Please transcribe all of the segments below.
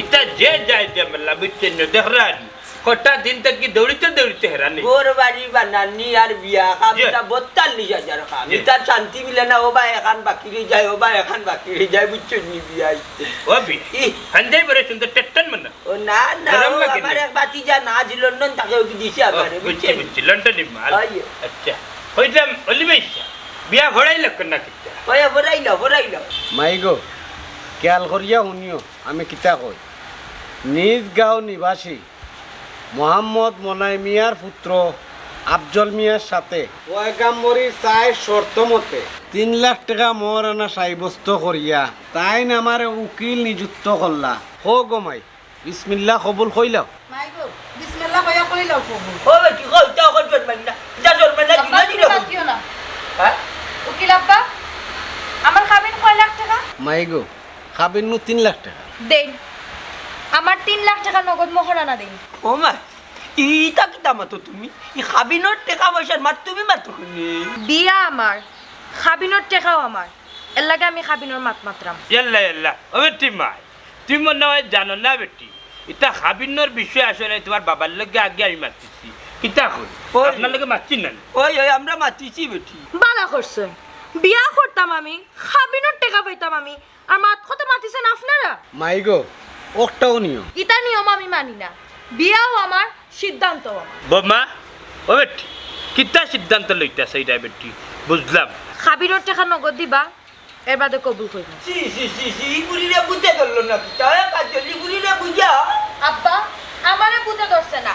ইটা যে যায় যে মেলা বুঝছেন না দেখরানি কটা দিন থেকে দৌড়িতে দৌড়িতে হেরানি গোর বাড়ি বানানি আর বিয়া কামটা বত্তাল্লিশ হাজার জি। তার শান্তি মিলে না ও বা এখান বাকি রয়ে যায় ও বা এখান বাকি রয়ে যায় বুঝছ নি বিয়া ও বি হান্দাই বড় সুন্দর টেটন মানে ও না না আমার? এক বাতি যা না ছিল নন তাকে ওকে দিছে ও, আমার বুঝছি বুঝছি লন্ডনে মাল আচ্ছা হইলাম অলিমাইছা বিয়া ঘোড়াই লক্ষ না কিতা ওই বরাইল বরাইল মাইগো খেয়াল করিয়া শুনিও আমি কিতা কই? নিজ গাঁও নিবাসী মোহাম্মদ মনাই মিয়ার পুত্র আফজল মিয়ার সাথে চাই শর্ত মতে তিন লাখ টাকা মোর আনা সাব্যস্ত করিয়া তাই আমার উকিল নিযুক্ত করলা হো গমাই বিসমিল্লা কবুল কইলাও মাইগো খাবেন নু তিন লাখ টাকা। দেন আমার তিন লাখ টাকা নগদ মহারানা দেন। ও মা ইটা কিতা মাতো তুমি? ই খাবিনোর টাকা পয়সার মাত তুমি মাতো শুনি বিয়া আমার খাবিনোর টেকাও আমার এর লাগে আমি খাবিনোর মাত মাত্রাম। ইয়াল্লা ইয়াল্লা ও বেটি মাই তুমি মনে হয় জানো না বেটি? এটা হাবিন্নর বিষয় আসলে তোমার বাবার লগে আগে আমি মারতেছি কিতা কই ওই। আপনার লগে মারছি না? ওই ওই আমরা মাতিছি বেটি। বালা করছেন। বিয়া করতাম আমি খাবিনোর টেকা পাইতাম আমি আর মাত কত মাতিছেন আপনারা? মাইগো ওটাও নিও ইটা নিয়ম আমি মানি না। বিয়াও আমার সিদ্ধান্ত আমার। বোমা ও বেটি কিতা সিদ্ধান্ত লইতেছে এটা বেটি বুঝলাম। খাবিনোর টেকা নগদ দিবা এর বাদে কবুল কইবা সি সি সি সি গুলিরে বুঝতে ধরলো না কিতা কাজলি গুলিরে বুঝা আব্বা আমারে বুঝে ধরছে না।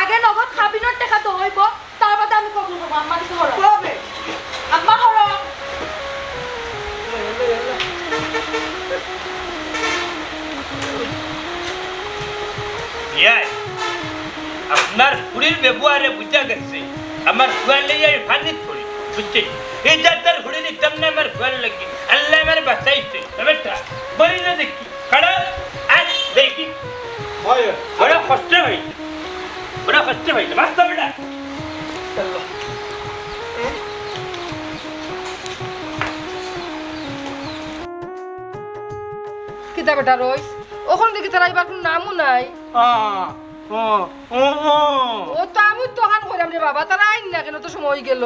আগে নগদ খাবিনোর টাকা তো হইব তার বাদে আমি কবুল করব আম্মা কিছু হলো কবে? আম্মা হলো আপনার ফুড়ির ব্যবহারে বুঝা গেছে আমার ফুয়ালে আমি ফানিত করি বুঝছেন এই যাত্রার ফুড়ি নিতাম না আমার ফুয়াল লাগি আল্লাহ আমার বাঁচাইছে বেটা বলি না দেখি খাড়া আজ দেখি বড় কষ্ট হয়েছে বড় কষ্ট হয়েছে মাস্ত বেটা রইস। ওখানে দেখি তারা এবার কোনো নামও নাই। ও তো আমি কইলাম রে বাবা তারা আইন না কেন? তো সময় গেল।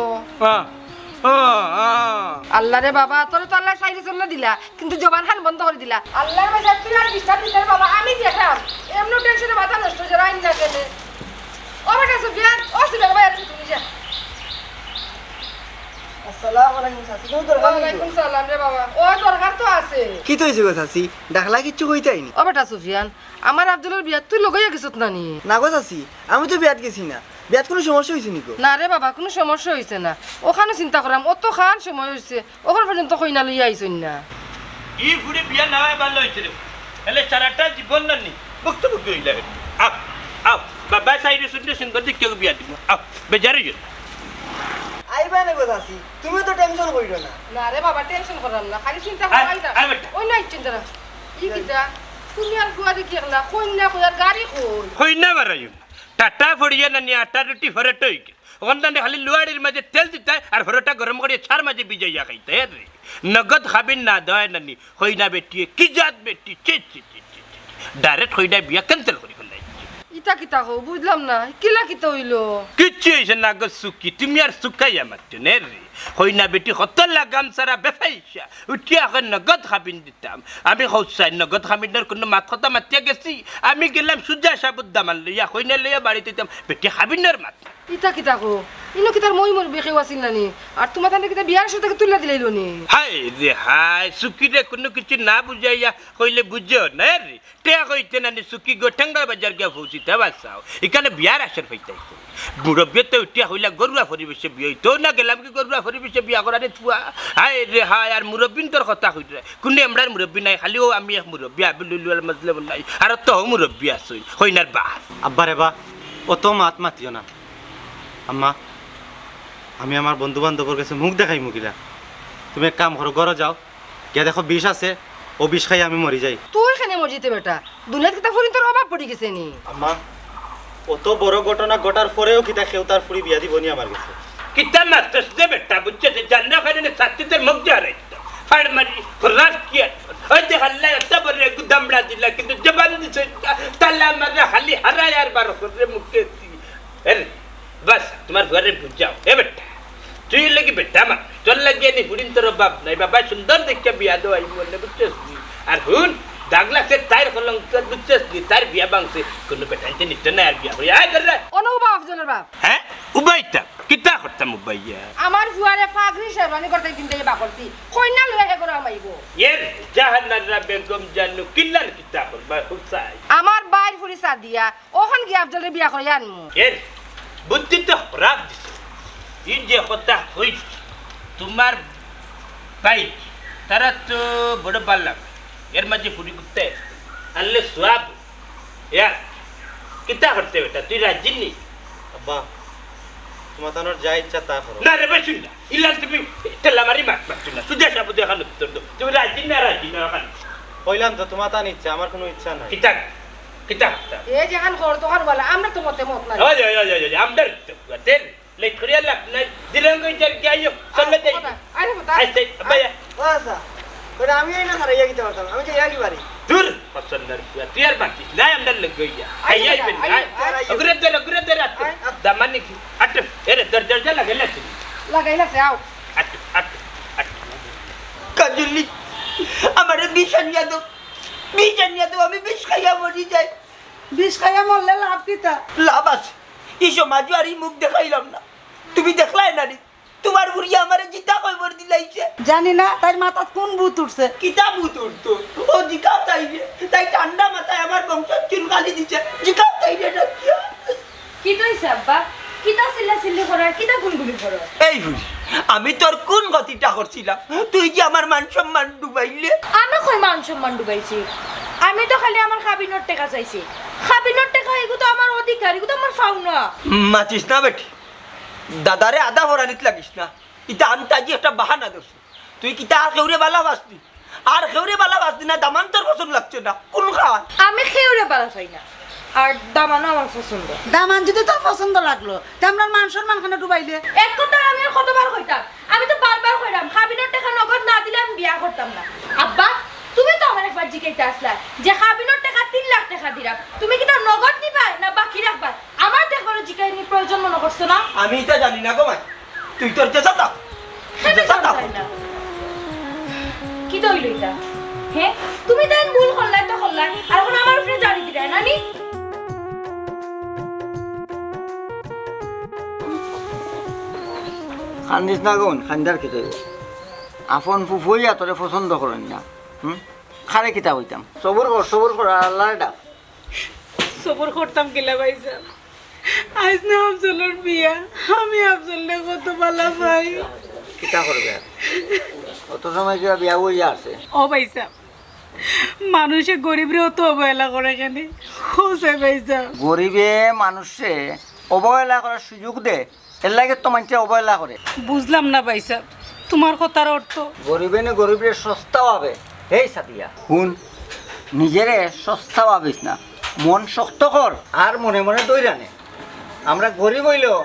আল্লাহ রে বাবা তোর তো আল্লাহ সাইডে চলে দিলা কিন্তু জবান খান বন্ধ করে দিলা। আল্লাহর বাসা তুই আর ডিস্টার্ব দিতে বাবা আমি দেখলাম এমন টেনশনে মাথা নষ্ট যে আইন না কেন। ও বেটা সুফিয়ান ও সুফিয়ান ভাই আসি তুমি যা আসসালামু আলাইকুম চাচি কেউ দরকার নেই ওয়ালাইকুম সালাম রে বাবা ও দরকার তো আছে কি তো হয়েছে গো চাচি ডাকলা কিচ্ছু কইতাইনি ও বেটা সুফিয়ান আমার আব্দুলের বিয়া তুই লগইয়া গেছত নানি না? গো চাচি আমি তো বিয়াত গেছি না। বিয়াত কোনো সমস্যা হয়েছে নিকো না রে বাবা কোনো সমস্যা হয়েছে না। ওখানে চিন্তা করাম অত খান সময় হয়েছে ওখানে পর্যন্ত কইনা লইয়া আইসন না। ই ফুড়ি বিয়া না হয় ভালো হয়েছে রে? এলে সারাটা জীবন না নি? মুক্ত মুক্ত হইলা আও আও বাবা সাইডে শুনতে সুন্দর বিয়া দিব। আও বেজারে যাও আইবা না গো তুমি তো টেনশন করিও না। না রে বাবা টেনশন করাম না। খালি চিন্তা করাই না। ওই নাই চিন্তা না। ই তুমি আর কুয়া দেখি না। কইনা কইয়ার গাড়ি কই? হই না। টাটা ফড়িয়া না নি আটা রুটি হই ওখান খালি লুয়াড়ির মাঝে তেল দিতে আর ফরটা গরম করে ছার মাঝে বিজয়া খাইতে হয় রে নগদ খাবিন না দয় নানি। হই না বেটি কি জাত বেটি চি চি চি। ডাইরেক্ট হই না বিয়া ক্যান্সেল করি ইটা কিতা কো বুঝলাম না। কিলা কিতা হইল? কিচ্ছু হয়েছে না গো সুকি তুমি আর সুকাই আমার নে রে। হই না বেটি হতল লাগাম সারা বেফাইসা। উঠিয়া এখন নগদ খাবিন দিতাম। আমি হৌসাই নগদ খাবিনের কোনো মাত কথা মাতিয়া গেছি। আমি গেলাম সুজা সাবুদ্দামান লইয়া হই না লইয়া বাড়িতে দিতাম। বেটি খাবিনের মাত। ইটা কিতা কো ইনো মই মোর বেখেও আছিল নানি? আর তোমার তানে কিতা বিয়ার সাথে তুলে দিলাইলো নি? হাই রে হাই কোনো কিছু না বুঝাইয়া কইলে বুঝো না রে? টেয়া কইতে না সুকি গো ঠেঙ্গা বাজার গিয়া ফৌসিতে বাসাও। এখানে বিয়ার আসার পাইতাইছে মুরব্বী তো উঠিয়া হইলা গরুয়া পরিবেশে বিয়ে তো না গেলাম কি গরুয়া পরিবেশে বিয়া করা রে থুয়া? হাই রে হাই আর মুরব্বিন তোর কথা রে। কোনে আমরার মুরব্বী নাই খালি ও আমি এক মুরব্বী আবিলুল মজলে নাই আর তো মুরব্বী আসই হইনার বাপ। আব্বা রে বা অত মাত মাতিও না। আম্মা আমি আমার বন্ধু বান্ধবের কাছে মুখ দেখাই মুখিলা তুমি এক কাম করো ঘরে যাও। গিয়া দেখো বিষ আছে ও বিষ খাই আমি মরি যাই। তুই এখানে মর যেতে বেটা? দুনিয়াত কিতা ফুরি তোর অভাব পড়ি গেছে নি? আম্মা কত বড় ঘটনা ঘটার পরেও কিতা খেউ তার ফুরি বিয়া দিব নি আমার কাছে। কিতা मास्टर्स दे बेटा बुच्चे से जानना खाने ने साथी तेरे मुख जा रहे थे फाड़ मरी खुराक किया और देख अल्लाह ऐसा बोल रहे गुदमड़ा दिला कि तो जबान से तल्ला मर रहा हली हरा यार बारो कर रहे मुक्के अरे बस এ বেটা। মারি লাগি বেটা মা দেখ আল্লাহ এত বড় তোর বাপ নাই বাবা সুন্দর দেখে বিয়া দেওয়াই বললে বুঝছিস নি? আর হুন দাগ লাগছে তার হলং বুঝছিস নি তার বিয়া বাংছে কোনো বেটাইতে নিতে না আর বিয়া হইয়া আয় করে অনুভব আফজলের বাপ হ্যাঁ উবাইতা কিতা করতাম উবাইয়া আমার ফুয়ারে ফাগরি শেরবানি করতে কিনতে বা করতি কইনা লয়ে হে করে আমাইব এর বেগম জানু কিল্লার কিতা করবা হুসাই আমার বাইর ফুরি সাদিয়া ওখান গিয়ে আফজলের বিয়া করে আনমু এর বুদ্ধি তো দিছে এই যে কথা তোমার ভাই তারা তো বড় পারলাম এর মাঝে ফুরি করতে আনলে সোয়াব ইয়ার কিতা করতে বেটা তুই রাজি নি আব্বা তোমার তানোর যা ইচ্ছা তা করো। না রে বেশি না। ইল্লাল তুমি তেলা মারি মাত পাচ্ছ না। তুই দেখা বুঝে এখন উত্তর দাও তুমি রাজি না রাজি না এখন কইলাম তো তোমার তান ইচ্ছা আমার কোনো ইচ্ছা নাই। কিতা কিতা এ যেখান কর তখন বলে আমরা তো মতে মত নাই। ওই ওই ওই ওই আমদার তেল লেট করিয়া লাগ না দিলঙ্গ যার কি আইও চলে যাই আরে বতা আইতে আবায়া ও আচ্ছা ওটা আমি এই না হারাইয়া গিতে পারতাম আমি তো ইয়াকি পারি দূর পছন্দের পুয়া তুই আর বাকি নাই আমদার লগাইয়া আই আই বেন আই অগ্রে দে অগ্রে দে রাত দামানি কি আট এরে দর দরজা লাগে লাগছে লাগাইলা সে আও আট আট আট কাজলি আমার বিষ আনিয়া দাও বিষ আনিয়া দাও আমি বিষ খাইয়া মরি যাই বিষ খাইয়া মরলে লাভ কিতা লাভ আছে এই সমাজও আর এই মুখ দেখাইলাম না তুমি দেখলাই না রে? তোমার বুড়িয়া আমার জিতা কইবর দিলাইছে? জানি না তার মাথাত কোন ভূত উঠছে? কিতাব উঠতো? ও জিকাও তাই তাই ঠান্ডা মাথায় আমার বংশ চুলকালি দিছে। জিকাও তাই রে। কি তৈছে আব্বা? কিতা চিল্লা চিল্লি করার কিতা গুনগুনি করার এই বুড়ি আমি তোর কোন গতিটা করছিলাম? তুই যে আমার মান সম্মান ডুবাইলে? আমি কই মান সম্মান ডুবাইছি? আমি তো খালি আমার খাবিনোর টেকা চাইছি। খাবিনোর টেকা এগুলো তো আমার অধিকার এগুলো তো আমার ফাউনা মাতিস না বেটি। দাদারে আদা ভরানিত লাগিস না। ইটা আন্তাজি একটা বাহানা দোষ তুই কিতা কেউরে বালা বাসতি আর কেউরে বালা বাসতি না দামান তোর পছন্দ লাগছে না। কোন খাওয়া আমি খেউরে বালা চাই না। আর দামানো আমার পছন্দ। দামান যদি তোর পছন্দ লাগল। তা আমরা মান সম্মান খানে ডুবাইলে? এক কথা আমি আর কতবার কইতাম? আমি তো বারবার কইরাম খাবিনোর টাকা নগদ না দিলে আমি বিয়া করতাম না। আব্বা তুমি তো আমার একবার জিজ্ঞাসা আসলা। যে খাবিনোর টাকা তিন লাখ টাকা দিলাম তুমি কি তার নগদ নিবা না বাকি রাখবা? আমার তো একবারও জিজ্ঞাসা নি প্রয়োজন মনে করছ না? আমি এটা জানি না গো মাই তুই তোর চেষ্টা থাক। হ্যাঁ, না। কি তো হইল এটা? হ্যাঁ? তুমি তাই ভুল করলাই তো করলাই আর এখন আমার উপরে জানি দিলে নানি? খান্দিস না গুন খান্দার খেতে। আপন ফুফুইয়া তোরে পছন্দ করেন না। হুম? খারে কিতা হইতাম। সবর কর সবর কর আল্লাহ ডাক। সবর করতাম কিলা ভাইজান। আজ না আফজলের বিয়া। আমি আফজলে কত ভালো পাই। কিতা করবে? অত সময় কিবা বিয়া বইয়া আছে। ও ভাইসা মানুষে গরিবরেও তো অবহেলা করে কেন? হোসে ভাইসা গরিবে মানুষে অবহেলা করার সুযোগ দে। এর লাগে তো মানুষে অবহেলা করে। বুঝলাম না ভাইসা তোমার কথার অর্থ। গরিবে নে গরিবের সস্তা পাবে হেই সাদিয়া শুন নিজেরে সস্তা ভাবিস না মন শক্ত কর। আর মনে মনে দৈরা নে। আমরা গরিব হইলেও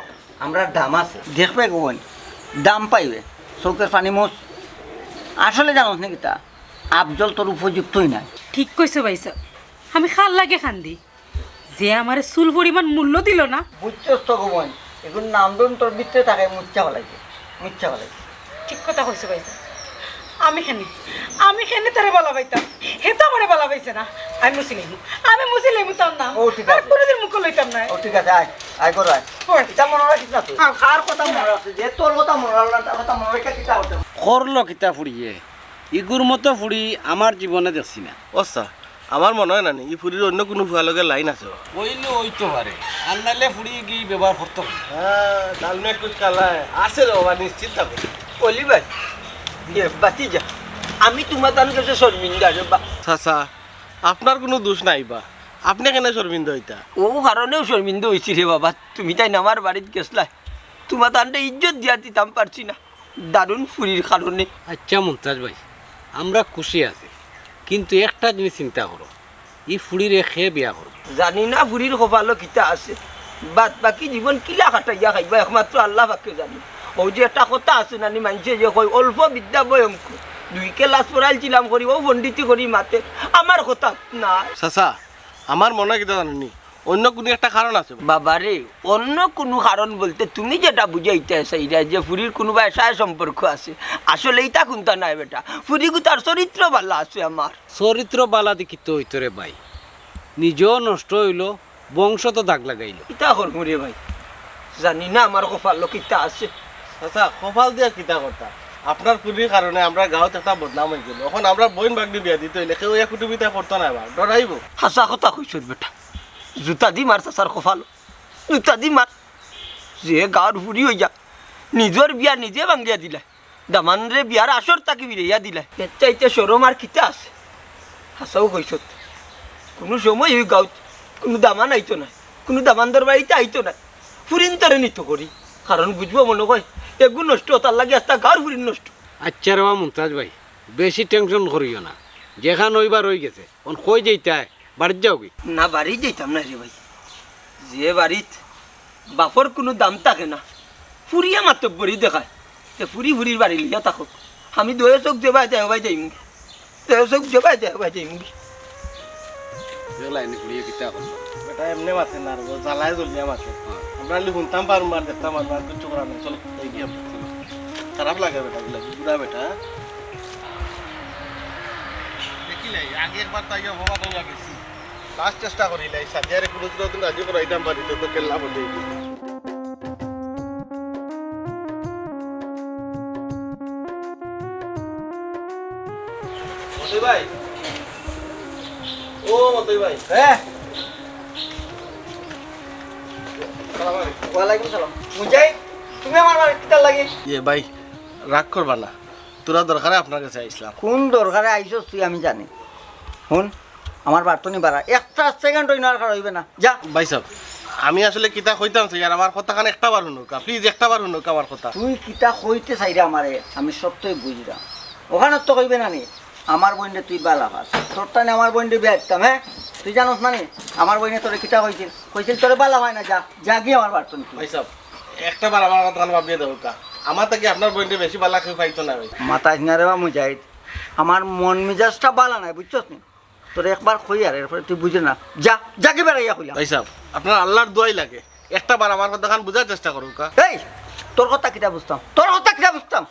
আমরা দাম আছে। দেখবে গোবন দাম পাইবে চৌকের পানি মোচ। আসলে জানোস নাকি তা আফজল তোর উপযুক্তই নাই। ঠিক কইছো ভাইসা আমি খাল লাগে খান্দি যে আমার চুল পরিমাণ মূল্য দিল না। বুঝছস তো গোবন এখন নামদন তোর ভিতরে থাকে মুচ্চা ফেলাইছে মুচ্চা ফেলাইছে ঠিক কথা কইছো ভাইসা আমি খেনে। আমি খেনে তারে বলা পাইতাম। হে তো আমারে বলা পাইছে না। আমি মুসি লাইমু আমি মুসি লাইমু তার না। ও, ঠিক আছে। কোনোদিন মুখ লইতাম না। ও ঠিক আছে আয়। আয় করো আয়। এটা মনে রাখিস না তুই। কার কথা মনে রাখছিস যে তোর কথা মনে রাখলাম তার কথা মনে রেখে কিতা হতে করল কিতা ফুড়িয়ে ইগুর মতো ফুড়ি আমার জীবনে দেখছি না। অচ্ছা আমার মনে হয় না নি, ই ফুরির অন্য কোনো ফুয়ার লগে লাইন আছে। ওইলে ওইতো পারে। আর নাইলে ফুড়ি কি ব্যবহার করতে। হ্যাঁ ডাল মে কুছ কালা है আছে রে বাবা নিশ্চিত থাকো। অলি ভাই। ইয়ে বাতি যা। আমি তোমার তার কাছে শর্মিন্দা বা চাচা আপনার কোনো দোষ নাই বা? আপনি কেন শর্মিন্দ হইতা? ও কারণেও শর্মিন্দা হয়েছি রে বাবা। তুমি তাই আমার বাড়িতে গেছলা তোমার তান্ডে ইজ্জত দিয়া দিতাম পারছি না। দারুণ ফুরির কারণে। আচ্ছা মুমতাজ ভাই আমরা খুশি আছি। কিন্তু একটা জিনিস চিন্তা করো ই ফুড়িরে খেয়ে বিয়া করো জানি না ফুরির কপালও কিতা আছে। বাদ বাকি জীবন কিলা কাটাইয়া খাইবা একমাত্র আল্লাহ বাক্য জানি। ও যে একটা কথা আছে নানি মানছে যে কই অল্প বিদ্যা ভয়ঙ্কর দুই ক্লাস পড়াইছিলাম করি ও পণ্ডিতি করি মাতে। আমার কথা না। চাচা আমার মনে কিতা জানি অন্য কোনো একটা কারণ আছে। বাবারে অন্য কোনো কারণ বলতে তুমি যেটা বুঝাইতে চাইরা যে ফুরির কোনোবা এসায় সম্পর্ক আছে আসলে এইটা কোনটা নাই বেটা। ফুরি তার চরিত্র ভালো আছে আমার। চরিত্র বালা দেখি তো হইতরে ভাই। নিজেও নষ্ট হইল বংশ তো দাগ লাগাইল। কিতা করব রে ভাই। জানি না আমার কপাল কিতা আছে। আচ্ছা কপাল দিয়া কিতা করতা আপনার পুরীর কারণে আমরা গাঁৱত একটা বদনাম হয়ে গেল এখন আমরা বইন বাগনি বিয়া দিতে হইলে কেউ এক কুটুমিতা করতো না এবার ডরাইব হাসা কথা কইছ বেটা। জুতা দি মার চাচার কপাল। জুতা দি মার যে গাঁৱৰ ফুৰি হৈ যা নিজৰ বিয়া নিজে ভাঙ্গিয়া দিলা। দামানৰে বিয়াৰ আসৰ তাকি বিৰাইয়া দিলা। এতিয়া এতিয়া সৰম আর কিতা আছে? হাসাও কইছ কোনো সময় ওই গাঁৱত কোনো দামান আইতো না কোনো দামানদার বাড়িতে আইতো না ফুরিন তারে নিত করি কারণ বুঝব মনে কয় এগু নষ্ট তার লাগে আস্তা গাঁর ফুরিন নষ্ট। আচ্ছা রে মুমতাজ ভাই বেশি টেনশন করিও না। যেখান ওইবার হয়ে গেছে অন কই যেইতায় বাড়ির যাও কি? না বাড়ি যেতাম না রে ভাই। যে বাড়িত বাপর কোনো দাম থাকে না ফুরিয়া মাত্র বড়ি দেখায়। তে ফুরি ফুরির বাড়ি লিয়া থাকুক। আমি দয়ে চোখ দেবাই দেহ ভাই যাই মুগি দয়ে চোখ দেবাই দেহ ভাই যাই মুগি লাইনে ঘুরিয়ে কিতা বেটা এমনি মাথে না আর জ্বালায় জ্বলিয়া মাথে আমরা শুনতাম পারব আর দেখতাম আর কিছু করার নেই চলো গিয়ে। খারাপ লাগে বেটা গুলা বুড়া বেটা দেখিলাই আগে একবার তাই বাবা তো গেছি লাস্ট চেষ্টা করিলাই সাজিয়ারে কোনো দিন রাজি করাইতাম পারি তো কেল্লা বলে ভাই ও মতই ভাই হ্যাঁ ওয়ালাইকুম সালাম। মুজাই তুমি আমার বাড়ি কিতার লাগে? ভাই রাগ করবা না। তোরা দরকারে আপনার কাছে আইসলাম। কোন দরকারে তুই আমি জানি। শুন আমার বার্তনি বাড়া। একটা সেকেন্ড ওই নরকার হইবে না। যা। ভাই সাহেব আমি আসলে কিতা কইতাম চাই আর আমার কথা খান একটা বার শুনুকা। প্লিজ একটা বার শুনুক আমার কথা। তুই কিতা কইতে চাইরে আমারে আমি সত্যই বুঝলাম ওখানে তো কইবে না নি আমার বইনে তুই বালা পাস। তোর টানে আমার বইনে বিয়া হ্যাঁ? তুই জানোস না নি? আমার বইনে তোরে কিতা কইছিল কইছিল তোরে বালা হয় না যা যা গিয়ে আমার বার্তনি ভাই সাহেব একটা বার আমার কথা ভাবিয়ে দেবো কা। আমার থেকে আপনার বইনটা বেশি বালা কেউ পাইতো না ভাই। মাতাস না রে বা মুজাহিদ আমার মন মেজাজটা বালা নাই বুঝছস নি? তোর একবার কই আর এরপরে তুই বুঝে না। যা যা কি বেড়াইয়া কইলাম ভাই সাহেব আপনার আল্লাহর দোয়াই লাগে। একটা বার আমার কথা বোঝার চেষ্টা করুন কা। এই তোর কথা কিটা বুঝতাম তোর কথা কিটা বুঝতাম।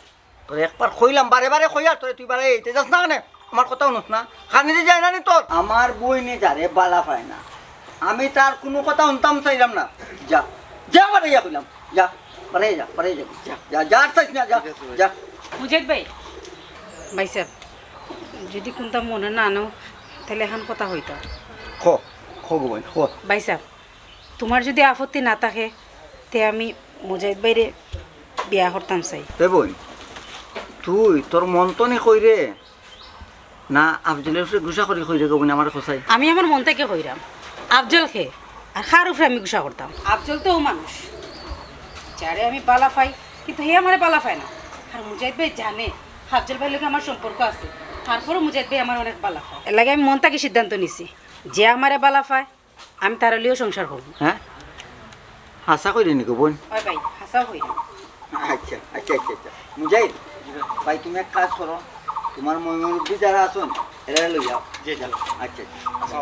তোর একবার কইলাম বারে বারে কই আর তোরে তুই বারে এইতে যাস না কেন? আমার কথা শুনস না। খানিতে যায় না নি তোর? আমার বই নে যারে বালা পায় না। আমি তার কোনো কথা শুনতাম চাইলাম না। যা যা বারে যা কইলাম। যা বারে যা বারে যা যা যা যা আর চাইস না যা যা। মুজাহিদ ভাই। ভাই সাহেব যদি কোনটা মনে না আনো তাহলে এখন কথা হইতো। খ খ গো বোন খ। ভাই সাহেব তোমার যদি আপত্তি না থাকে তে আমি মুজাহিদ ভাইরে বিয়া করতাম চাই। তে বোন তুই তোর মন তো নি কই রে? না আফজলের উপরে গুসা করি কই রে গো বোন আমার খসাই আমি আমার মন থেকে কইরাম আফজল খে আর খার উপরে আমি গুসা করতাম? আফজল তো ও মানুষ যারে আমি বালা পাই কিন্তু হে আমারে বালা পায় না। আর মুজাহিদ ভাই জানে আফজল ভাইয়ের লোক আমার সম্পর্ক আছে তারপরও মুজাহিদ ভাই আমার অনেক বালা পায়। এর লাগে আমি মন থেকে সিদ্ধান্ত নিছি যে আমারে বালা পায় আমি তার লিও সংসার করব। হ্যাঁ? হাসা কই রে নি গো বোন। হয় ভাই হাসাও হই আচ্ছা আচ্ছা আচ্ছা আচ্ছা। মুজাহিদ ভাই তুমি এক কাজ করো। তোমার ময়ূরব্বী যারা আছেন এরা লই যাও। জি যান আচ্ছা আচ্ছা।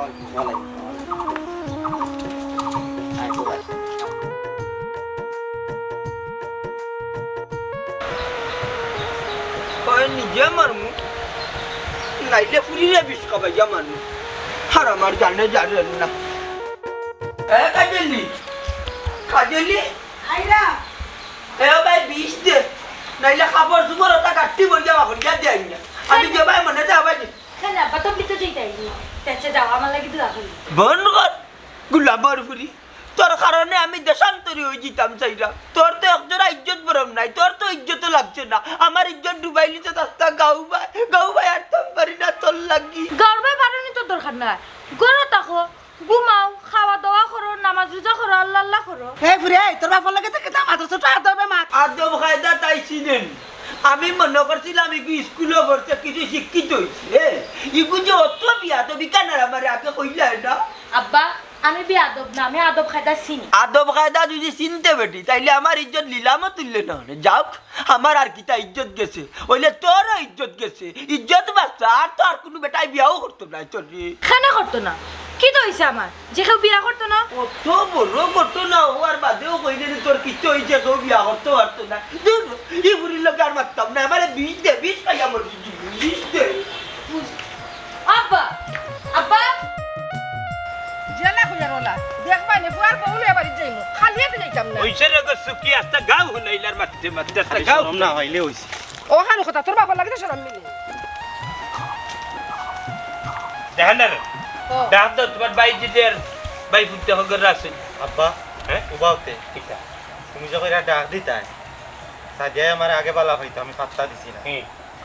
ভাই নিজে মারমু। নাইলে ফুরিরে বিষ খাবাইয়া মারমু। আর আমার জানে জানেন না। এ কাজেলি। কাজেলি। আইরা এ ভাই বিষ দে। নাইলে খাবার সুমর ওটা কাটি বলিয়া বাকরিয়া দেয় না। আমি যে ভাই মনে যা ভাই কেন আব্বা তো বিতে যাইতাই তেছে যাও আমার লাগি দোয়া করি বন্ধ কর গুলাবর ফুরি তোর কারণে আমি দেশান্তরী হয়ে যেতাম চাইরা। তোর তো একজোড়া ইজ্জত বরম নাই তোর তো ইজ্জত লাগছে না। আমার ইজ্জত ডুবাইলি তো রাস্তা গাউ ভাই গাউ ভাই আর তো পারি না তোর লাগি। গর্বে বাড়ানি তো দরকার নাই। গরো তাকো ঘুমাও খাওয়া দাওয়া করো নামাজ রোজা করো আল্লাহ আল্লাহ করো। হে ফুরে তোর বাপর লাগে থেকে দাম আদর্শ তো আদর মা আদব তাই চিনেন। আমি মনে করছিলাম ইগু স্কুলে পড়তে কিছু শিক্ষিত হয়েছে ইগু যে অত বিয়া তো বিকানার আমার? আগে কইলা না আব্বা আমি বি আদব না আমি আদব খাইদা চিনি। আদব কায়দা যদি চিনতে বেটি তাইলে আমার ইজ্জত তুললে না হলে। যাও আমার আর কিতা ইজ্জত গেছে? ওইলে তোরও ইজ্জত গেছে। ইজ্জত বাচ্চা আর তো আর কোনো বেটাই বিয়াও করতো না তোর খানা করতো না? কি তো হইছে আমার। যে কেউ বিয়া করতো না? কত বড় ঘটনা হওয়ার বাদেও কইলে যে তোর কিচ্ছু হয়েছে কেউ বিয়া করতে পারতো না। এই বুড়ির লোক আর মারতাম না। আমার বিষ দে বিষ খাই আমার বিষ দে। আব্বা আব্বা। জেলা কইয়ার ওলা দেখবা নে বুয়ার বউলে বাড়ি যাইমু। খালি হাতে যাইতাম না। ওইসে রকম সুখী আস্তা গাও হুনাইলার মারতে মারতে আস্তা গাও না হইলে হইছে। ও হানু কথা তোর বাবার লাগে শরম মিলি। দেখানার ও ডাক দাও তোমার বাই দিদের বাই ফুটতে হগর আছে। আব্বা হ্যাঁ? উবাউতে তুমি যখন এরা ডাক দিতাই আমার আগে বালা হইতো আমি পাত্তা দিছি না।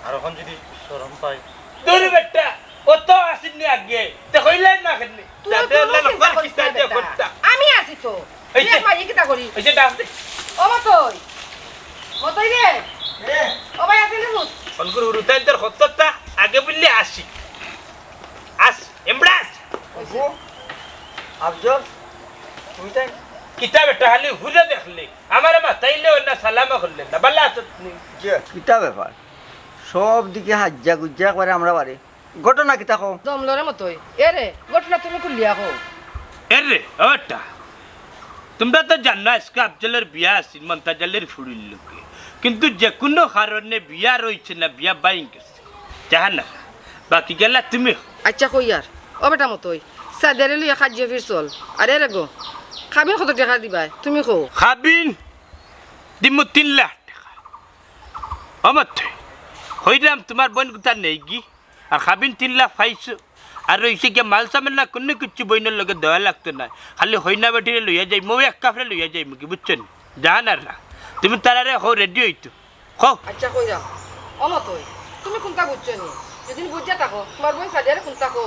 আর এখন যদি শরম পাই দূর বেটা অত আসিনি আগে? তে না খেলনি যাতে কর যে। করতা আমি আছি তো। এই যে- ভাই কিতা করি? ওইসে ডাক দে। ও মতই মতই রে? ও ভাই আছে নি ভূত অনকুর উরুতাইন তোর হত্যা আগে বললে আসি। আস এমব্রাস আফজল তুমি তাই কিতা খালি হুলে দেখলে। আমার মাথাইলে না সালামা করলেন না। বাল্লা তো যে কিতা ব্যাপার? সব দিকে হাজ্জা গুজ্জা করে আমরা বাড়ি। ঘটনা কিতা কম দমলরে মতই। এ রে ঘটনা তুমি কুলিয়া হো এরে ওটা তোমরা তো জানো আজকে আফজলের বিয়া আছিল মন্তাজালের ফুড়ির লোকে কিন্তু যে কোনো কারণে বিয়া রয়েছে না বিয়া বাইং গেছে জাহা না। বাকি গেলা তুমি আচ্ছা কই আর? ও বেটা মতই সাদারে লইয়া খাজিয়ে ফির চল। আরে রে গো খাবিন কত টাকা দিবাই? তুমি কো খাবিন? দিমু তিন লাখ টাকা। অমত হইরাম তোমার বোন কোথা নেই গি আর খাবিন তিন লাখ পাইছো। আর রইছে গিয়ে মাল সামান না কোনো কিছু বইনের লগে দেওয়া লাগতো না খালি হইনা বেটিরে লইয়া যাই মই এক কাপড়ে লইয়া যাই মুখি বুঝছেন জাহান আর তুমি তারারে হো রেডি হইতো। হো আচ্ছা কই যাও ও মতই তুমি কোনটা বুঝছ নি? যেদিন বুঝা থাকো তোমার বোন সাদিয়ারে কোনটা কো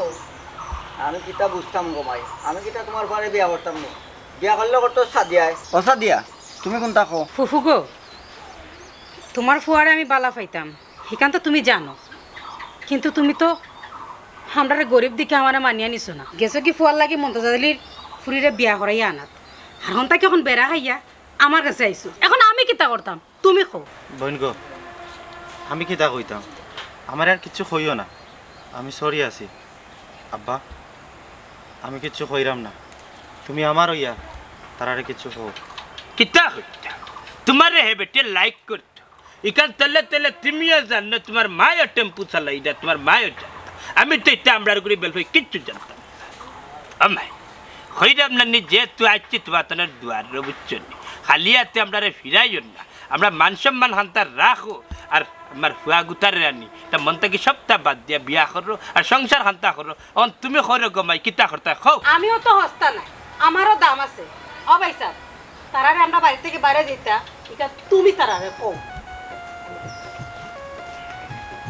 আমি কিতা বুঝতাম গো মাই আমি কিতা তোমার ঘরে বিয়া করতাম না? বিয়া করলে করতো সাদিয়ায় ও সাদিয়া তুমি কোনটা কো ফুফু গো তোমার ফুয়ারে আমি বালা পাইতাম। সেখান তো তুমি জানো। কিন্তু তুমি তো আমরা গরিব দিকে আমার মানিয়া নিছো না। গেছো কি ফুয়ার লাগে মন্তজালির ফুরিরে বিয়া করাইয়া আনাত। আর হন তাকে এখন বেড়া খাইয়া আমার কাছে আইছো এখন আমি কিতা করতাম তুমি খো বোন গো আমি কিতা কইতাম? আমার আর কিছু কইও না। আমি সরি আছি। আব্বা আমি কিচ্ছু কইরাম না। তুমি আমার হইয়া তারারে কিছু হোক কিতা হইতা তোমার হে বেটে লাইক করতো। ইকান তেলে তেলে তুমিও জানো তোমার মায়ও টেম্পু চালাই না তোমার মায়ও জানতো আমি তো এটা আমরা করে বেলফাই কিচ্ছু জানতাম। আমায় হইরাম না, নি যেহেতু আসছি তোমার তোমার দুয়ার বুঝছ নি খালি হাতে আমরা ফিরাইও না। আমরা মান সম্মান হান্তার রাখো, আর আমার ফুয়া গুতার রানি তা মন থেকে সপ্তাহ বাদ দিয়া বিয়া করো আর সংসার হান্তা করো অন তুমি করো গমাই কিতা করতা খাও আমিও তো হস্তা নাই। আমারও দাম আছে। ও ভাই সাহেব তারারে আমরা বাড়ি থেকে বাইরে দিতা। এটা তুমি তারারে কও।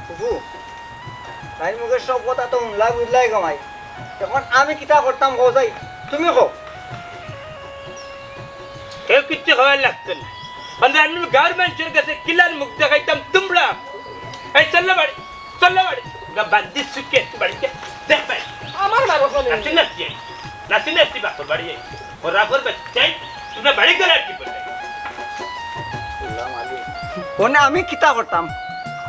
বুবু তাই মুখে সব কথা তো উনলাই বুঝলাই গো মাই এখন আমি কিতা করতাম কো যাই তুমি কো কেউ কিচ্ছু খাওয়ার লাগতো না ಅಂದ್ರೆ আমি গার্মেন্টসের কাছে কিলার মুখ দেখাইতাম তোমরা এই চল্লো বাড়ি চল্লো বাড়ি বান্দি সুখে বাড়িতে দেখ ভাই আমার বাবা বলে নাচি নাচি নাচি নাচি বাপর বাড়ি ওরা করবে চাই তোমরা বাড়ি করে আর কি বলবে ওনে আমি কিতা করতাম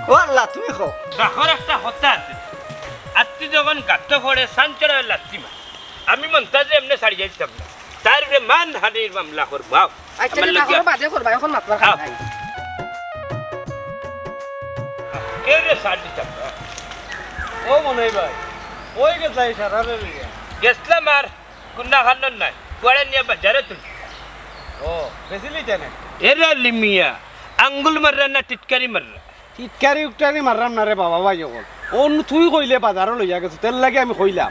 ও আল্লাহ তুমি কো বাখর একটা হত্যা আছে আত্মি যখন গাত্ত করে সাঞ্চর লাগছি মা আমি মন্তাজে এমনি ছাড়ি যাইতাম না তার মান হানির মামলা করব। আও। আচ্ছা না করো বাদে করবা এখন মাতবার খাই। কে রে ছাড় দিতাম ও মনে ভাই ওই গে যাই সারা রে গেছলাম আর কুন্না খান্নর নাই। কুয়ারে নিয়ে বাজারে তুল। ও বেশি লিতে এরা লিমিয়া আঙ্গুল মাররা না টিটকারি মাররা? টিটকারি উটকারি মারলাম না রে বাবা ভাই অকল অন তুই কইলে বাজারও লইয়া গেছো তেল লাগে আমি কইলাম।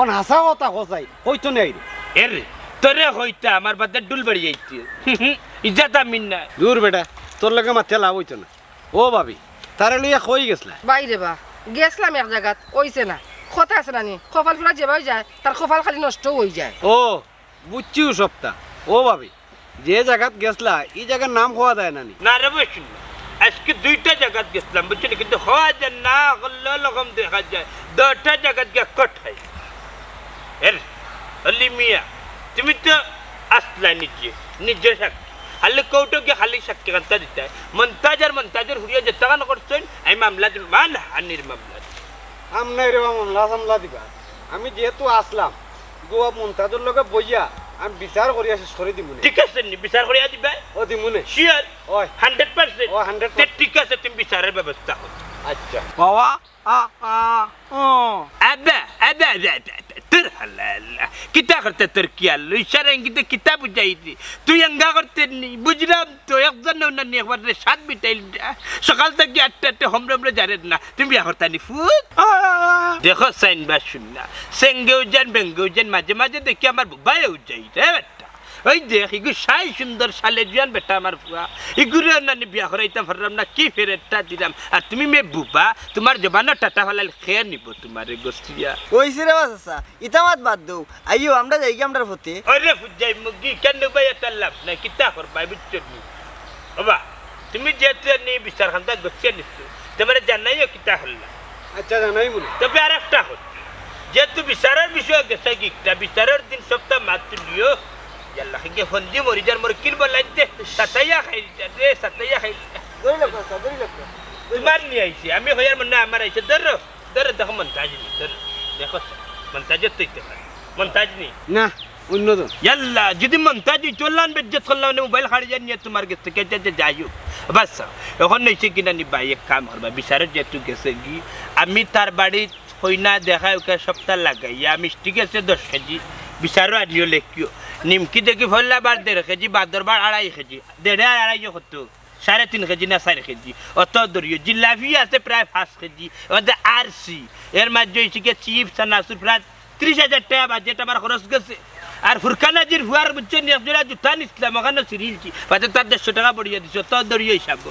অন হাসা কথা কসাই কইতো নেই এরে তোরে হইতা আমার বাদে ডুল বাড়ি যাইতে। ইজাতা মিন্না দূর বেটা তোর লগে মাথা লাভ হইতো না। ও ভাবি তারে লইয়া কই গেছলা? বাইরে বা গেছলাম এক জায়গাত ওইছে না। কথা আছে নানি কপাল ফুলা যেভাবে যায় তার কপাল খালি নষ্ট হয়ে যায়। ও বুঝছিও সপ্তাহ ও ভাবি যে জায়গাত গেছলা এই জায়গার নাম হওয়া যায় না নি। না রে বসুন আজকে দুইটা জায়গাত গেছিলাম বুঝছেন কিন্তু হওয়া যায় না হলে রকম দেখা যায়। দশটা জায়গাত গিয়ে কট হয় এর হলি তুমি তো আসলা নিজে নিজে সাক্ষী খালি কৌটো গিয়ে খালি সাক্ষী কান্তা দিতে মন্তাজার মন্তাজার হুড়িয়ে যে টাকা করছেন এই মামলা দিন মান হানির মামলা রে সামলা দিবা আমি যেহেতু আসলাম গোয়া মন্তাজর লগে বইয়া আমি বিচার করি আছি সরি দিমুনে ঠিক আছে নি বিচার করিয়া দিবা ও দিমুনে শিওর ওই হান্ড্রেড পার্সেন্ট ও, 100% ঠিক আছে তুমি বিচারের ব্যবস্থা করো আচ্ছা বাবা আ আ ও أبا أبا أبا أبا تر هلا كتا قرت تركيا لو يشارن كده كتاب جايدي تو ينغا قرتني بجرام تو يقدر نو نني خبر شاد بيتايل সকাল থেকে আটটা আটটা হোম রমরে জানেন না তুমি বিয়া করতানি ফুট দেখো সাইন বা শুননা সেঙ্গেও যান বেঙ্গেও যান মাঝে মাঝে দেখি আমার বুবাইও যাই রে বেটা ওই দেখ ইগু সাই সুন্দর সালে জুয়ান বেটা আমার ফুয়া। ইগুরে নানি বিয়া করাইতাম পারলাম না কি ফেরেটটা দিলাম। আর তুমি মে বুবা তোমার জবানো টাটা ফেলাল খেয়ে নিব তোমার গোস্তিয়া কইছে রে বাসা ইতামাত বাদ দৌ। আইও আমরা যাই আমরা ফতে ওরে ফুজাই মুগি কেন ভাই এটা লাভ নাই? কিতা করবাই বুঝছ নি? বাবা তুমি যেতে নি বিচার খান্তা গছিয়ে নিচ্ছো তোমার জানাইও কিতা হল্লা। আচ্ছা জানাই মনে। তবে আর একটা হচ্ছে যেহেতু বিচারের বিষয় গেছে গিকটা বিচারের দিন সপ্তাহ মাত্র নিও। ইয়াল্লা হিগে ফন্দি মরি যার মরি কিনব লাগতে সাতাইয়া খাই রে সাতাইয়া খাই ধরি লোক বাসা ধরি লোক তোমার নিয়ে আইছি আমি হইয়ার মনে আমার আইছে ধরো ধরো দেখো মন্তাজ নি ধরো দেখো মন্তাজের তো ইতে মন্তাজ নি না অন্যজন ইয়াল্লা যদি মন্তাজ চললাম বেজ্জত করলাম না মোবাইল হারিয়ে যান নিয়ে তোমার কাছ থেকে যে যাই হোক বাস এখন নইছে কিনা নি ভাই এক কাম করবা বিচারে যেহেতু গেছে কি আমি তার বাড়ি হইনা দেখা ওকে সপ্তাহ লাগাইয়া মিষ্টি গেছে দশ কেজি বিচারও আনিও লেখিও নিমকি দেখি ফেললা বার দেড় কেজি বাদর বার আড়াই কেজি দেড়ে আর আড়াইশো কত সাড়ে তিন কেজি না চার কেজি। অত দরিও জিলাপি আছে প্রায় পাঁচ কেজি ওদের আর সি এর মাঝে হয়েছে কি চিপস আর নাসুর প্রায় ত্রিশ হাজার টাকা বাজেট আমার খরচ গেছে। আর ফুরকানাজির ফুয়ার বুঝছেন একজোড়া জুতা নিছিলাম ওখানে সিরিলছি পাতে তার দেড়শো টাকা পড়িয়ে দিছো অত দরিও হিসাব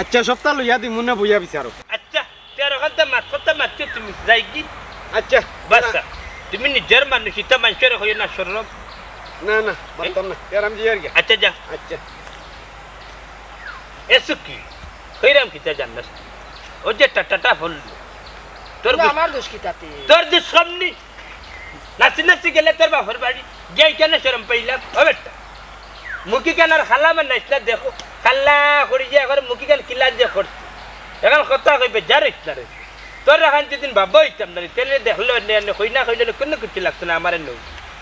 আচ্ছা সপ্তাহ লইয়া দিমুনে বইয়া বিচারো। আচ্ছা তেরো ঘণ্টা মাছ কত মাছ তুমি যাই কি? আচ্ছা বাসা তুমি নিজের মানুষ ইতা মানুষের হয়ে না সরম না না আচ্ছা যা আচ্ছা এসো কি কইরাম কিতা জান্নাস ও যে টাটাটা হল তোর আমার দোষ কি তাতে তোর সামনে নাচি নাচি গেলে তোর বাপর বাড়ি যাই কেন শরম পাইলাম ও বেটা মুখি কেন আর খালা মানে নাইস না দেখো খাল্লা করি যে এখন মুখি কেন কিলা যে করছে এখন কথা কইবে যা রেস না রে তোর এখন যেদিন ভাবো হইতাম না তেলে দেখল হই না হইলে কোনো কিছু লাগতো না আমার নৌ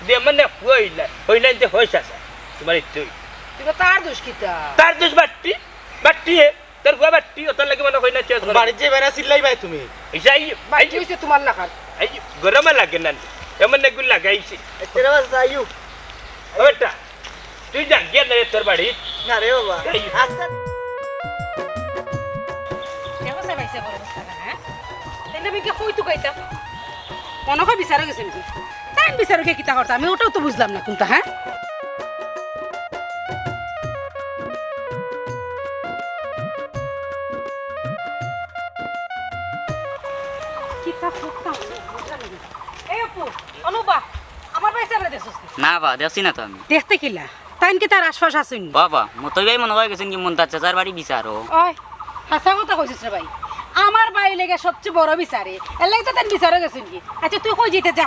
দিয়ে মানে হইলা হইলা যে হয়েছে আসা তোমার কিন্তু তার দোষ কি তা তার দেশ বাট্টি বাট্টি হে তোর গুয়া বাট্টি ওটার লাগে মানে হইনা চেয়ে বাড়ির যে বেড়া চিল্লাই ভাই তুমি যাই বাকি হয়েছে তোমার না খান এই গরমে লাগে না এমন এগুলো লাগাইছি আচ্ছা রে বাসা আইও বেটা তুই যা গিয়ে না তোর বাড়ি না রে বাবা। আচ্ছা না আমি কি কই তো কইতাম মনে হয় বিচারে গেছেন কি তাই বিচারে কে কিতা করতাম আমি ওটাও তো বুঝলাম না কোনটা হ্যাঁ? না। বা দেখছি না তো আমি। দেখতে কিলা তাইন কি তার আশপাশ আসুন বাবা মতই ভাই মনে হয় গেছেন কি মন্তার চাচার বাড়ি বিচারো ওই হাসা কথা কইছিস রে ভাই। আমার বাড়ি লেগে সবচেয়ে বড় বিচারে এর লাগে তো তাই বিচারে গেছেন কি? আচ্ছা তুই কই যেতে যা।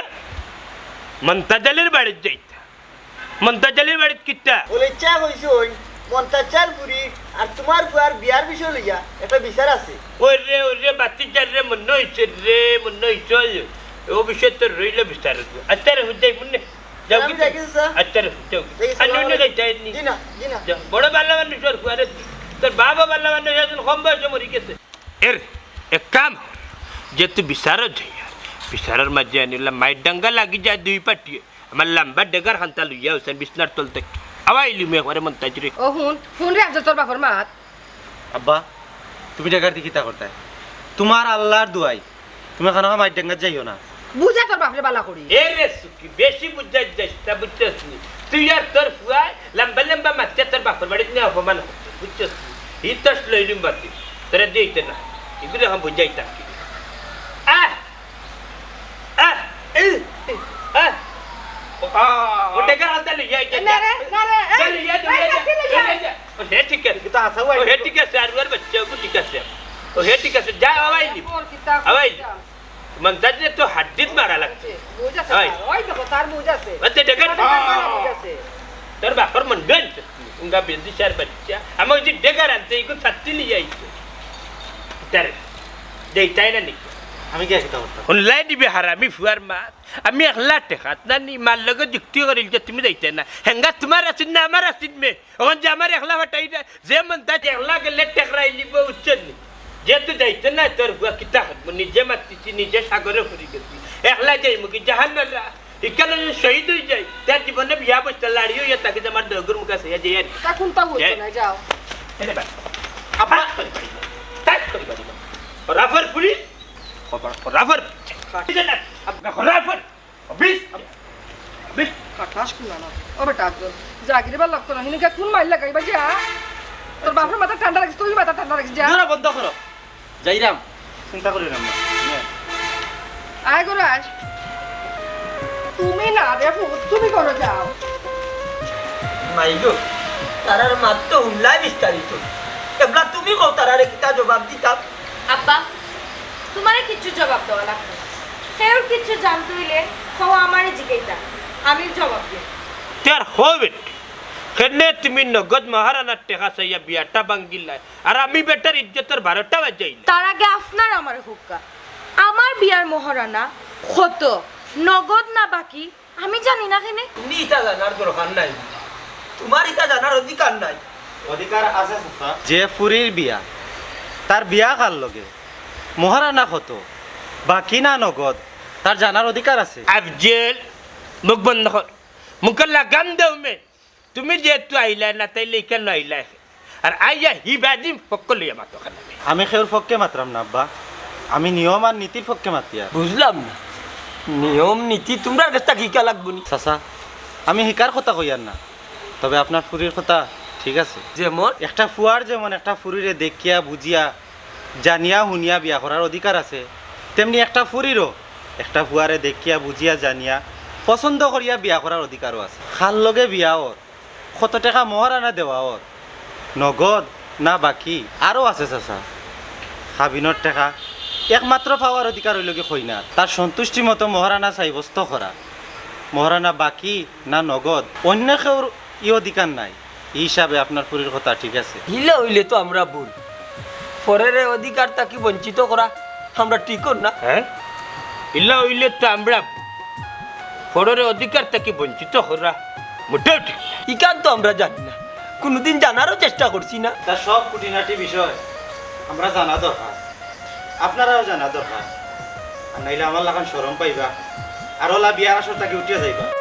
মন্তাজালের বাড়ির যাইতা। মন্তাজালের বাড়ির কিতা? বলে ইচ্ছা কইছি ওই মন্তাচার পুরি আর তোমার ফুয়ার বিয়ার বিষয় লইয়া একটা বিচার আছে। ওই রে ওই রে বাতি চার রে মনে হয়েছে রে মনে হয়েছে ও বিষয় তো রইল বিস্তার আচ্ছা রে হুজাই মনে। আচ্ছা যাও, বড় বাল্লা মানুষ তোর বাবা বাল্লা মানুষ এখন কম বয়সে মরি গেছে। এর এক কাম যে তুই বিচারও যাই বিচারের মাঝে আনিলাম মায়ের ডাঙ্গা লাগি যায় দুই পাটিয়ে আমার লম্বা ডেগার হান্তা লইয়া হোসেন বিছনার তল থেকে আওয়াইলি মে একবারে মন্তাজ রে ও হুন হুন রে তোর বাপর মাত আব্বা তুমি টাকার দিকে তা করতে তোমার আল্লাহর দুয়াই তুমি খানা মাইট ডাঙ্গার যাইও না বুঝা তোর বাপরে বালা করি এ রে সুকি বেশি বুঝাই যাস তা বুঝছিস নি তুই আর তোর ফুয়াই লম্বা লম্বা মাত্রা তোর বাপর বাড়িতে নিয়ে অপমান করতে বুঝছিস ই তো লইলিম বাতি তোরা দিইতে না এগুলো আমি বুঝাইতাম কি আহ এই আহ ও ডেগার হান্তা লিয়া আইতা না রে না রে যা এই, লিয়া দে এই, সাথে লিয়া। ও হে ঠিক আছে কিন্তু কো যা যে তাই আমি কি আসতে পারতাম অনলাইন দিবে হারামি ফুয়ার আমি একলা টেকাত না নি মার লগে যুক্তি করিল যে তুমি যাইতে না। হেঙ্গা তোমার আছিস না আমার আছিস মে। ওখান যে আমার একলা ফাটাই যে মন তা একলা গেলে টেকরাই লিব উচ্চন নি। যেহেতু যাইতে না তোর বুয়া কিতা খাতব নিজে মাতিছি নিজে সাগরে গেছি। একলা যাই মুখি জাহান না যদি শহীদ হয়ে যায় তার জীবনে বিয়া বসতে লাড়িও ইয়া তাকে যে আমার দগুর মুখা সে যাই আর তা কোনটা না যাও। এনে তাই করি বাড়ি। রাফার পুরি রাফার রাফার বিশ বিশ কাটাস কুলা না। ও বেটা জাগিরে বা লাগতো না হিনিকা কোন মাইল লাগাইবা যা? তোর বাপের মাথা ঠান্ডা রাখিস তুই মাথা ঠান্ডা রাখিস যা। দূরা বন্ধ করো। যাইরাম চিন্তা করি না আয় করে আয় তুমি না রে তুমি করো যাও মাইগো তারার মাত তো হুল্লাই বিস্তারিত। এবলা তুমি কও তারারে কিতা জবাব দিতাম? আব্বা তোমারে কিচ্ছু জবাব দেওয়া লাগবে না। সেও কিচ্ছু জানতে হইলে খাওয়া আমারই জিজ্ঞাসা আমি জবাব দিই তার হোবেট খেনে তুমি নগদ মহারানার টেকা চাইয়া বিয়াটা বাঙ্গিলাই আর আমি বেটার ইজ্জতের বারোটা বাজাইল তার আগে আপনার আমার হুক্কা। আমার বিয়ার মহারানা কত নগদ না বাকি আমি জানি না কেনে। তুমি ইটা জানার দরকার নাই। তোমার ইটা জানার অধিকার নাই। অধিকার আছে যে ফুরির বিয়া তার বিয়া কার লগে? মহারানা কত বাকি না নগদ তার জানার অধিকার আছে? আফজেল মুখ বন্ধ কর মুখে লাগাম দেও মে তুমি যেহেতু আইলা না তাইলে কেন আইলা? আর আইয়া হিবাজিম সকলে মাতো আমি সেউর পক্ষে মাত্রাম না আব্বা। আমি নিয়ম আর নীতির পক্ষে মাতিয়া বুঝলাম না। নিয়ম নীতি তোমরা কাছে কিকা লাগবো নি? চাচা আমি শিকার কথা কইয়ার না। তবে আপনার ফুরির কথা ঠিক আছে। যেমন? একটা ফুয়ার যেমন একটা ফুরিরে দেখিয়া বুঝিয়া জানিয়া শুনিয়া বিয়া করার অধিকার আছে। তেমনি একটা ফুরিরও একটা ফুয়ারে দেখিয়া বুঝিয়া জানিয়া, পছন্দ করিয়া বিয়া করার অধিকারও আছে। খাল লগে বিয়া ওর কত টাকা মহারানা দেওয়া ওর নগদ না বাকি আরও আছে চাচা। খাবিনের টাকা একমাত্র পাওয়ার অধিকার হইল কি কই না তার সন্তুষ্টি মতো মহারানা সাব্যস্ত করা মহারানা বাকি না নগদ, অন্য কেউর ই অধিকার নাই। এই হিসাবে আপনার পুরীর কথা ঠিক আছে। হিলে হইলে তো আমরা ভুল। পরের অধিকার তাকে বঞ্চিত করা? আমরা ঠিক না? হ্যাঁ? ইল্লা হইলে তো আমরা ফড়রে অধিকার থেকে বঞ্চিত করা? মোটেও ঠিক। ইকান তো আমরা জানি না। কোনোদিন জানারও চেষ্টা করছি না। তার সব খুঁটিনাটি বিষয় আমরা জানা দরকার। আপনারাও জানা দরকার। আর নাইলে আমার লাগান সরম পাইবা। আর ওলা বিয়ার আসর তাকে উঠিয়া যাইবা।